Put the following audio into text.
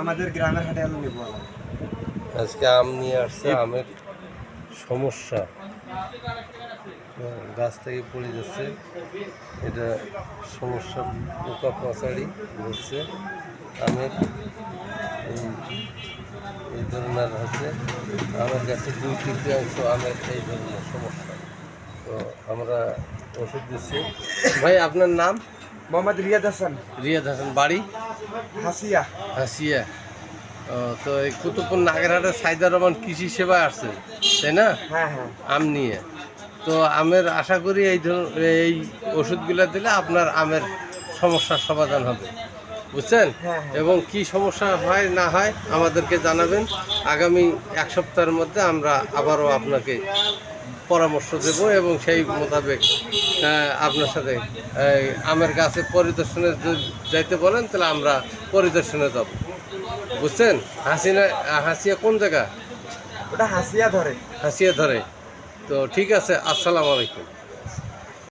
আমাদের গ্রামের হাটে আলু নেব আজকে আম নিয়ে আসছে আমের সমস্যা। গাছ থেকে পড়ে যাচ্ছে। এটা সমস্যা পোকা পচাড়ি হচ্ছে। আমের এই এই ধরনের হচ্ছে। আমার কাছে দুই তৃতীয়াংশ আমের এই ধরনের সমস্যা। তো আমরা ওষুধ দিচ্ছি। ভাই আপনার নাম? মোহাম্মদ রিয়াদ হাসান। রিয়াদ হাসান বাড়ি? হাসিয়া। হাসিয়া। ও, তো এই কুতুবপুর নাগরহাটের সাইদার রহমান কৃষি সেবায় আসছে তাই না? হ্যাঁ হ্যাঁ। আম নিয়ে। তো আমের আশা করি এই এই ওষুধগুলো দিলে আপনার আমের সমস্যার সমাধান হবে। বুঝছেন? হ্যাঁ। এবং কি সমস্যা হয় না হয় আমাদেরকে জানাবেন। আগামী এক সপ্তাহের মধ্যে আমরা আবারও আপনাকে পরামর্শ দেব এবং সেই মোতাবেক আপনার সাথে আমের কাছে পরিদর্শনে যাইতে বলেন তাহলে আমরা পরিদর্শনে যাব। বুঝছেন? হাসিনা হাসিয়া কোন জায়গা? ওটা হাসিয়া ধরে। হাসিয়া ধরে। তো ঠিক আছে আসসালামু আলাইকুম।